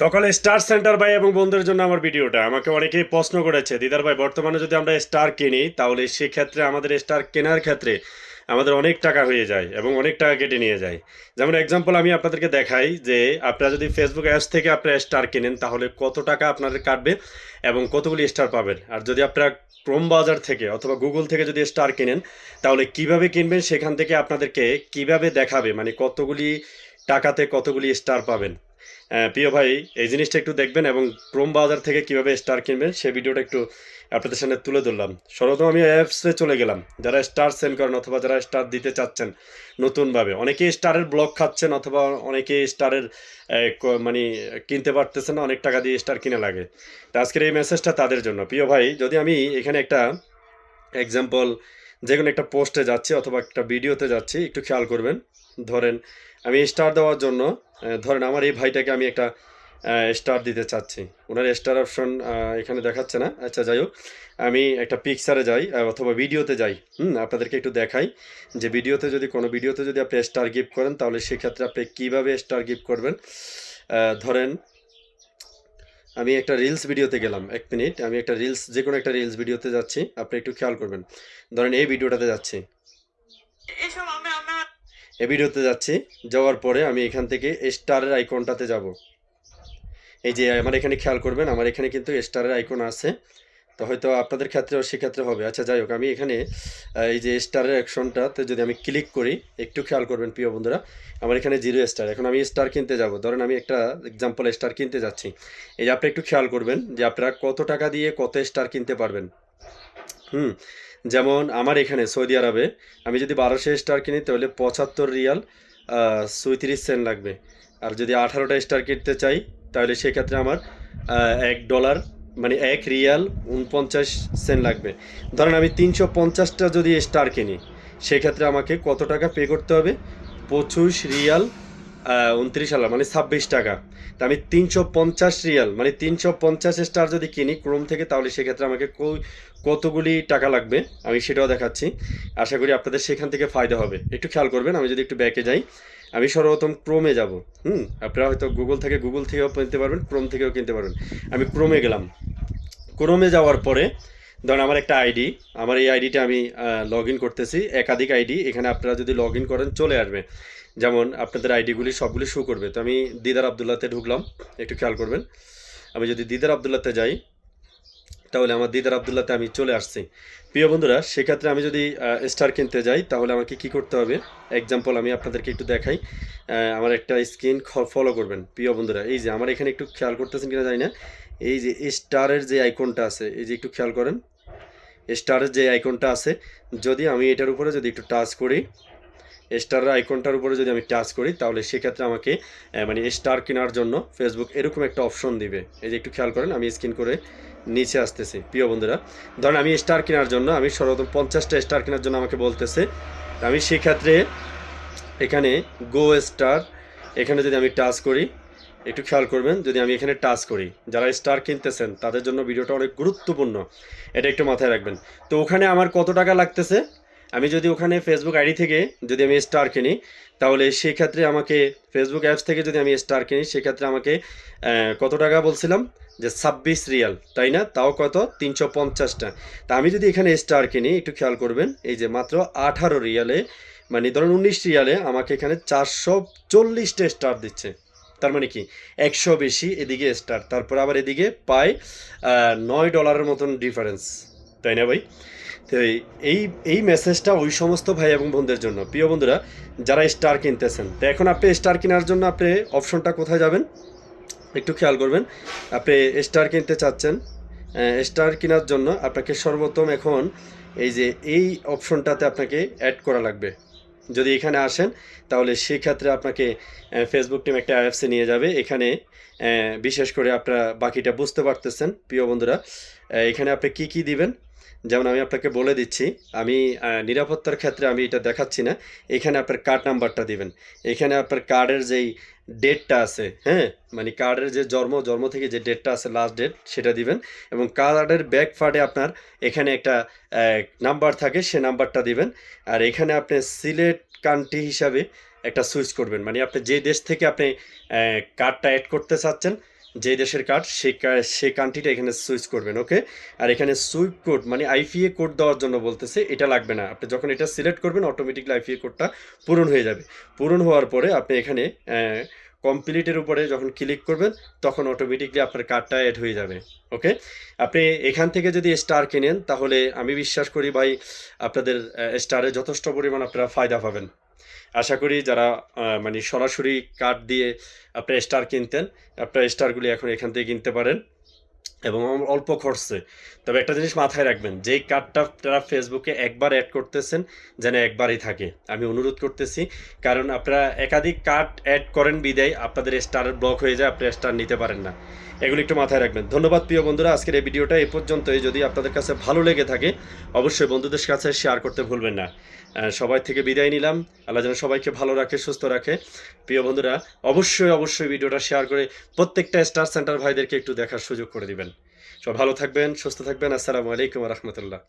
সকালে star centre ভাই এবং বন্ধুদের জন্য আমার ভিডিওটা। আমাকে অনেকেই প্রশ্ন করেছে, দিদার ভাই, বর্তমানে যদি আমরা স্টার কিনি, তাহলে সেক্ষেত্রে আমাদের স্টার কেনার ক্ষেত্রে আমাদের অনেক টাকা হয়ে যায় এবং অনেক টাকা কেটে নিয়ে যায়। যেমন এক্সাম্পল আমি আপনাদেরকে দেখাই যে, আপনারা যদি ফেসবুক অ্যাপস থেকে আপনারা স্টার কেনেন, তাহলে কত টাকা আপনাদের কাটবে এবং কতগুলি স্টার পাবেন? আর যদি আপনারা ক্রোম বাজার থেকে অথবা গুগল থেকে যদি স্টার কেনেন, তাহলে কীভাবে কিনবেন, সেখান থেকে আপনাদেরকে কীভাবে দেখাবে? মানে কতগুলি টাকাতে কতগুলি স্টার পাবেন? প্রিয় ভাই, এই জিনিসটা একটু দেখবেন এবং ক্রোম বাজার থেকে কীভাবে স্টার কিনবেন, সেই ভিডিওটা একটু আপনাদের সামনে তুলে ধরলাম। সর্বপ্রথম আমি অ্যাপসে চলে গেলাম। যারা স্টার সেন্ড করেন অথবা যারা স্টার দিতে চাচ্ছেন নতুনভাবে, অনেকেই স্টারের ব্লক খাচ্ছেন অথবা অনেকেই স্টারের মানে কিনতে পারতেছেন না, অনেক টাকা দিয়ে স্টার কিনে লাগে। তো আজকের এই মেসেজটা তাদের জন্য। প্রিয় ভাই, যদি আমি এখানে একটা এক্সাম্পল যে কোনো একটা পোস্টে যাচ্ছি অথবা একটা ভিডিওতে যাচ্ছি, একটু খেয়াল করবেন। ধরেন, আমি স্টার দেওয়ার জন্য ধরেন আমার এই ভাইটাকে আমি একটা স্টার দিতে চাচ্ছি। ওনার স্টার অপশন এখানে দেখাচ্ছে না। আচ্ছা যাই হোক। আমি একটা পিকচারে যাই অথবা ভিডিওতে যাই। হুম, আপনাদেরকে একটু দেখাই যে ভিডিওতে যদি, কোনো ভিডিওতে যদি আপনি স্টার গিফট করেন, তাহলে সেক্ষেত্রে আপনি কীভাবে স্টার গিফট করবেন? ধরেন, আমি একটা রিলস ভিডিওতে গেলাম, এক মিনিট আমি একটা রিলস যে কোনো একটা রিলস ভিডিওতে যাচ্ছি। আপনি একটু খেয়াল করবেন। ধরেন এই ভিডিওটাতে যাচ্ছি। আমি ভিডিওতে যাচ্ছি। যাওয়ার পরে আমি এখান থেকে স্টারের আইকনটাতে যাব। এই যে আমার এখানে খেয়াল করবেন, আমার এখানে কিন্তু স্টারের আইকন আছে। তো হয়তো আপনাদের ক্ষেত্রেও সেক্ষেত্রে হবে। আচ্ছা যাই হোক, আমি এখানে এই যে স্টারের অ্যাকশনটাতে যদি আমি ক্লিক করি, একটু খেয়াল করবেন প্রিয় বন্ধুরা, আমার এখানে জিরো স্টার এখন আমি স্টার কিনতে যাব। ধরেন আমি একটা এক্সাম্পল স্টার কিনতে যাচ্ছি। এই যে আপনি একটু খেয়াল করবেন যে আপনারা কত টাকা দিয়ে কত স্টার কিনতে পারবেন। হুম যেমন আমার এখানে, সৌদি আরবে, আমি যদি বারোশো স্টার কিনি, তাহলে পঁচাত্তর রিয়াল সৈত্রিশ সেন্ট লাগবে। আর যদি আঠারোটা স্টার কিনতে চাই, তাহলে সেক্ষেত্রে আমার এক ডলার মানে এক রিয়াল উনপঞ্চাশ সেন্ট লাগবে। ধরেন আমি তিনশো পঞ্চাশটা যদি স্টার কিনি, সেক্ষেত্রে আমাকে কত টাকা পে করতে হবে? পঁচিশ রিয়াল উনত্রিশ হাজার মানে ছাব্বিশ টাকা। তা আমি তিনশো পঞ্চাশ রিয়াল মানে তিনশো পঞ্চাশ স্টার যদি কিনি ক্রোম থেকে, তাহলে সেক্ষেত্রে আমাকে কতগুলি টাকা লাগবে? আমি সেটাও দেখাচ্ছি। আশা করি আপনাদের সেখান থেকে ফায়দা হবে। একটু খেয়াল করবেন, আমি যদি একটু ব্যাকে যাই, আমি সর্বপ্রথম ক্রোমে যাব। হুম, আপনারা হয়তো গুগল থেকে গুগল থেকেও কিনতে পারবেন ক্রোম থেকেও কিনতে পারবেন। আমি ক্রোমে গেলাম। ক্রোমে যাওয়ার পরে ধরেন আমার একটা আইডি, আমার এই আইডিটা আমি লগ ইন করতেছি, একাধিক আইডি, এখানে আপনারা যদি লগ ইন করেন চলে আসবে। যেমন আপনাদের আইডিগুলি সবগুলি শো করবে। তো আমি দিদার আবদুল্লাতে ঢুকলাম, একটু খেয়াল করবেন। আমি যদি দিদার আবদুল্লাতে যাই, তাহলে আমার দিদার আবদুল্লাতে আমি চলে আসছি। প্রিয় বন্ধুরা, সেক্ষেত্রে আমি যদি স্টার কিনতে যাই, তাহলে আমাকে কি করতে হবে? এক্সাম্পল আমি আপনাদেরকে একটু দেখাই। আমার একটা স্ক্রিন ফলো করবেন। প্রিয় বন্ধুরা, এই যে আমার এখানে একটু খেয়াল করতেছেন কিনা জানি না। এই যে স্টারের যে আইকনটা আছে, এই যে একটু খেয়াল করেন। স্টারের যে আইকনটা আছে, যদি আমি এটার উপরে যদি একটু টাচ করি, স্টারের আইকনটার উপরে যদি আমি টাচ করি, তাহলে সেক্ষেত্রে আমাকে মানে স্টার কেনার জন্য ফেসবুক এরকম একটা অপশন দিবে। এই যে একটু খেয়াল করেন, আমি স্ক্রিন করে নিচে আসতেছি, প্রিয় বন্ধুরা। ধরেন আমি স্টার কেনার জন্য, আমি সর্বপ্রথম পঞ্চাশটা স্টার কেনার জন্য আমাকে বলতেছে, আমি সেক্ষেত্রে এখানে গো স্টার এখানে যদি আমি টাচ করি একটু খেয়াল করবেন, যদি আমি এখানে টাচ করি, যারা স্টার কিনতেছেন, তাদের জন্য ভিডিওটা অনেক গুরুত্বপূর্ণ, এটা একটু মাথায় রাখবেন। তো ওখানে আমার কত টাকা লাগতেছে? আমি যদি ওখানে ফেসবুক আইডি থেকে যদি আমি স্টার কিনি, তাহলে সেক্ষেত্রে আমাকে ফেসবুক অ্যাপস থেকে যদি আমি স্টার কিনি, সেক্ষেত্রে আমাকে কত টাকা বলছিলাম? যে ছাব্বিশ রিয়াল, তাই না? তাও কত? তিনশো পঞ্চাশটা। তা আমি যদি এখানে স্টার কিনি, একটু খেয়াল করবেন, এই যে মাত্র আঠারো রিয়ালে মানে ধরুন উনিশ রিয়ালে আমাকে এখানে চারশো চল্লিশটা স্টার দিচ্ছে। তার মানে কি? একশো বেশি এদিকে স্টার তারপর আবার এদিকে পায় নয় ডলারের মতন ডিফারেন্স তাই না ভাই? তো এই- এই মেসেজটা ওই সমস্ত ভাই এবং বোনদের জন্য। প্রিয় বন্ধুরা, যারা স্টার কিনতেছেন, তো এখন আপনি স্টার কেনার জন্য আপনি অপশনটা কোথায় যাবেন? একটু খেয়াল করবেন, আপনি স্টার কিনতে চাচ্ছেন স্টার কেনার জন্য আপনাকে সর্বোত্তম এখন এই যে, এই অপশনটাতে আপনাকে অ্যাড করা লাগবে। যদি এখানে আসেন, তাহলে সেক্ষেত্রে আপনাকে ফেসবুক টিম একটা অ্যাপসে নিয়ে যাবে। এখানে বিশেষ করে আপনারা বাকিটা বুঝতে পারতেছেন, প্রিয় বন্ধুরা। এখানে আপনি কি কি দিবেন? যেমন আমি আপনাকে বলে দিচ্ছি, আমি নিরাপত্তার ক্ষেত্রে আমি এটা দেখাচ্ছি না। এখানে আপনার কার্ড নাম্বারটা দিবেন। এখানে আপনার কার্ডের যেই ডেটটা আছে হ্যাঁ? মানে কার্ডের যে জন্ম জন্ম থেকে যে ডেটটা আছে লাস্ট ডেট সেটা দিবেন। এবং কার্ডের ব্যাক পার্টে আপনার এখানে একটা নাম্বার থাকে, সে নাম্বারটা দিবেন। আর এখানে আপনি সিলেট কান্ট্রি হিসাবে একটা সুইচ করবেন। মানে আপনি যে দেশ থেকে আপনি কার্ডটা অ্যাড করতে চাচ্ছেন যে দেশের কার্ড সেই সেই কান্ট্রিটা এখানে সুইচ করবেন ওকে আর এখানে সুইপ কোড মানে আইপিএ কোড দেওয়ার জন্য বলতেছে, এটা লাগবে না। আপনি যখন এটা সিলেক্ট করবেন অটোমেটিকলি আইপিএ কোডটা পূরণ হয়ে যাবে। পূরণ হওয়ার পরে আপনি এখানে কমপ্লিটের উপরে যখন ক্লিক করবেন, তখন অটোমেটিকলি আপনার কার্ডটা অ্যাড হয়ে যাবে ওকে আপনি এখান থেকে যদি স্টার কেনেন, তাহলে আমি বিশ্বাস করি ভাই, আপনাদের স্টারে যথেষ্ট পরিমাণ আপনারা ফায়দা পাবেন। আশা করি যারা মানে সরাসরি কার্ড দিয়ে আপনার স্টার কিনতেন আপনার স্টারগুলি এখন এখান থেকে কিনতে পারেন এবং অল- অল্প খরচে। তবে একটা জিনিস মাথায় রাখবেন, যেই কার্ডটা আপনারা ফেসবুকে একবার অ্যাড করতেছেন, যেন একবারই থাকে। আমি অনুরোধ করতেছি, কারণ আপনারা একাধিক কার্ড অ্যাড করেন বিদায়, আপনাদের স্টার ব্লক হয়ে যায় আপনি স্টার নিতে পারেন না। এগুলো একটু মাথায় রাখবেন। ধন্যবাদ প্রিয় বন্ধুরা, আজকের এই ভিডিওটা এই পর্যন্তই। যদি আপনাদের কাছে ভালো লেগে থাকে, অবশ্যই বন্ধুদের কাছে শেয়ার করতে ভুলবেন না। সবাই থেকে বিদায় নিলাম। আল্লাহ যেন সবাইকে ভালো রাখে, সুস্থ রাখে। প্রিয় বন্ধুরা, অবশ্যই অবশ্যই ভিডিওটা শেয়ার করে প্রত্যেকটা স্টার সেন্টার ভাইদেরকে একটু দেখার সুযোগ করে দিবেন। সব ভালো থাকবেন, সুস্থ থাকবেন। আসসালামু আলাইকুম রহমতুল্লাহ।